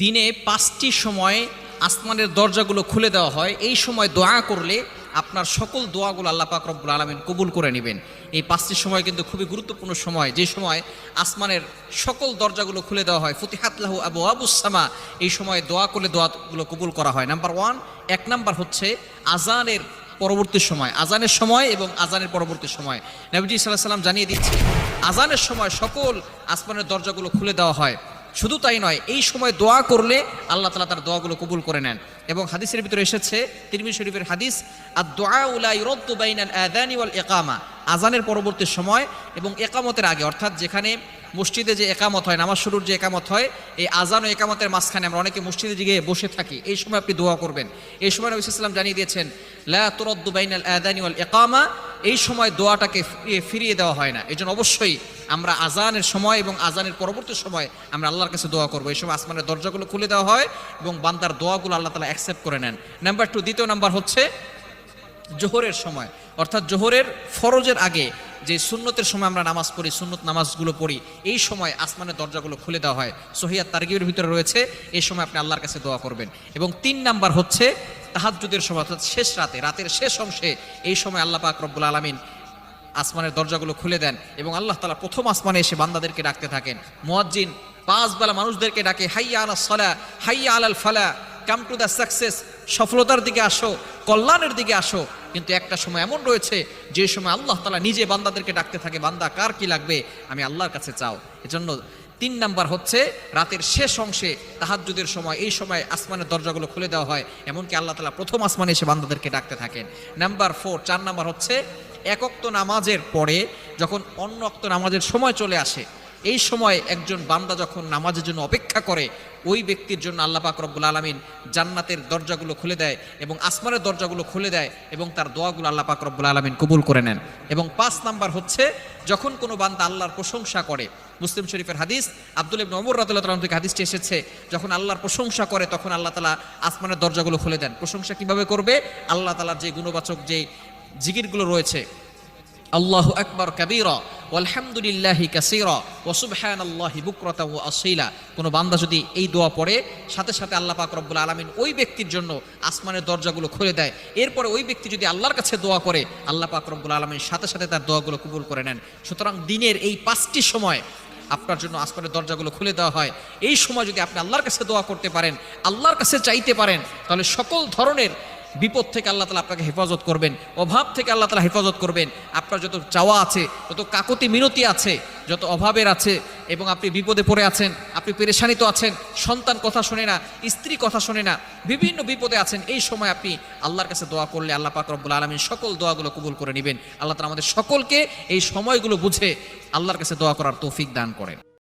দিনে পাঁচটি সময় আসমানের দরজাগুলো খুলে দেওয়া হয়। এই সময় দোয়া করলে আপনার সকল দোয়াগুলো আল্লাহ পাক রব্বুল আলমিন কবুল করে নেবেন। এই পাঁচটি সময় কিন্তু খুবই গুরুত্বপূর্ণ সময়। যে সময় আসমানের সকল দরজাগুলো খুলে দেওয়া হয় ফতিহাতলাহু আবু আবুসামা এই সময় দোয়া করলে দোয়াগুলো কবুল করা হয়। নাম্বার ওয়ান, এক নাম্বার হচ্ছে আজানের পরবর্তী সময়। আজানের সময় এবং আজানের পরবর্তী সময়। নবীজি সাল্লাহ সাল্লাম জানিয়ে দিচ্ছে আজানের সময় সকল আসমানের দরজাগুলো খুলে দেওয়া হয়। শুধু তাই নয়, এই সময় দোয়া করলে আল্লাহ তালা তার দোয়াগুলো কবুল করে নেন। এবং হাদিসের ভিতরে এসেছে, তিরমিজ শরীফের হাদিস আর দোয়া উলাই রদ্দু বাইনাল আদানি ওয়াল একামা আজানের পরবর্তী সময় এবং একামতের আগে, অর্থাৎ যেখানে মসজিদে যে একামত হয়, নামাজ শুরুর যে একামত হয়, এই আজান ও একামতের মাঝখানে আমরা অনেকে মসজিদে গিয়ে বসে থাকি। এই সময় আপনি দোয়া করবেন। এই সময় নবী সাল্লাম জানিয়ে দিয়েছেন, লা তুরদ্দু বাইনাল আদানি ওয়াল একামা এই সময় দোয়াটাকে ফিরিয়ে দেওয়া হয় না। এই অবশ্যই আমরা আজানের সময় এবং আজানের পরবর্তী সময় আমরা আল্লাহর কাছে দোয়া করব। এই সময় আসমানের দরজাগুলো খুলে দেওয়া হয় এবং বান্দার দোয়াগুলো আল্লাহ তালা অ্যাকসেপ্ট করে নেন। নাম্বার টু দ্বিতীয় নাম্বার হচ্ছে জোহরের সময়। অর্থাৎ জোহরের ফরজের আগে যে সুন্নতের সময় আমরা নামাজ পড়ি, সুন্নত নামাজগুলো পড়ি, এই সময় আসমানের দরজাগুলো খুলে দেওয়া হয়। সহিয়াত তারগিবের ভিতরে রয়েছে, এই সময় আপনি আল্লাহর কাছে দোয়া করবেন। এবং তিন নাম্বার হচ্ছে তাহাজ্জুদের সময় অর্থাৎ শেষ রাতে, রাতের শেষ অংশে এই সময় আল্লাহ পাক রব্বুল আলমিন আসমানের দরজাগুলো খুলে দেন এবং আল্লাহ তালা প্রথম আসমানে এসে বান্দাদেরকে ডাকতে থাকেন। মুয়াজ্জিন পাঁচ বেলা মানুষদেরকে ডাকে, হাইয়া আলা সলা, হাইয়া আলাল ফালা, কাম টু দ্য সাকসেস, সফলতার দিকে আসো, কল্যাণের দিকে আসো। কিন্তু একটা সময় এমন রয়েছে, যে সময় আল্লাহ তালা নিজে বান্দাদেরকে ডাকতে থাকে, বান্দা, কার কি লাগবে? আমি আল্লাহর কাছে চাও। এজন্য তিন নাম্বার হচ্ছে রাতের শেষ অংশে তাহাজুদের সময়, এই সময় আসমানের দরজাগুলো খুলে দেওয়া হয়, এমনকি আল্লাহ তালা প্রথম আসমানে এসে বান্দাদেরকে ডাকতে থাকেন। নাম্বার ফোর, চার নাম্বার হচ্ছে একক্ত নামাজের পরে যখন অন্য নামাজের সময় চলে আসে এই সময় একজন বান্দা যখন নামাজের জন্য অপেক্ষা করে, ওই ব্যক্তির জন্য আল্লাহ পাক রব্বুল আলমিন জান্নাতের দরজাগুলো খুলে দেয় এবং আসমানের দরজাগুলো খুলে দেয় এবং তার দোয়াগুলো আল্লাহ পাক রব্বুল আলমিন কবুল করে নেন। এবং পাঁচ নাম্বার হচ্ছে, যখন কোনো বান্দা আল্লাহর প্রশংসা করে, মুসলিম শরীফের হাদিস, আব্দুল ইবনে ওমর রাদিয়াল্লাহু তাআলা থেকে হাদিসটি এসেছে, যখন আল্লাহর প্রশংসা করে, তখন আল্লাহ তালা আসমানের দরজাগুলো খুলে দেন। প্রশংসা কীভাবে করবে? আল্লাহ তালার যে গুণবাচক যে জিকিরগুলো রয়েছে, আল্লাহ আকবার কাবীরা আলহামদুলিল্লাহি কাসীরা ওয়া সুবহানাল্লাহি বুকরাতা ওয়া আসীলা। কোন বান্দা যদি এই দোয়া পড়ে, সাথে সাথে আল্লাহ পাক রব্বুল আলামিন ওই ব্যক্তির জন্য আসমানের দরজাগুলো খুলে দেয়। এরপরে ওই ব্যক্তি যদি আল্লাহর কাছে দোয়া করে, আল্লাহ পাক রব্বুল আলামিন সাথে সাথে তার দোয়াগুলো কবুল করে নেন। সুতরাং দিনের এই পাঁচটি সময় আপনার জন্য আসমানের দরজাগুলো খুলে দেওয়া হয়। এই সময় যদি আপনি আল্লাহর কাছে দোয়া করতে পারেন, আল্লাহর কাছে চাইতে পারেন, তাহলে সকল ধরনের বিপদ থেকে আল্লাহ তালা আপনাকে হেফাজত করবেন, অভাব থেকে আল্লাহ তালা হেফাজত করবেন। আপনার যত চাওয়া আছে, যত কাকতি মিনতি আছে, যত অভাবের আছে, এবং আপনি বিপদে পড়ে আছেন, আপনি পেরেশানিত আছেন, সন্তান কথা শোনে না, স্ত্রী কথা শোনে না, বিভিন্ন বিপদে আছেন, এই সময় আপনি আল্লাহর কাছে দোয়া করলে আল্লাহ পাক রব্বুল আলমীর সকল দোয়াগুলো কবুল করে নেবেন। আল্লাহ তালা আমাদের সকলকে এই সময়গুলো বুঝে আল্লাহর কাছে দোয়া করার তৌফিক দান করেন।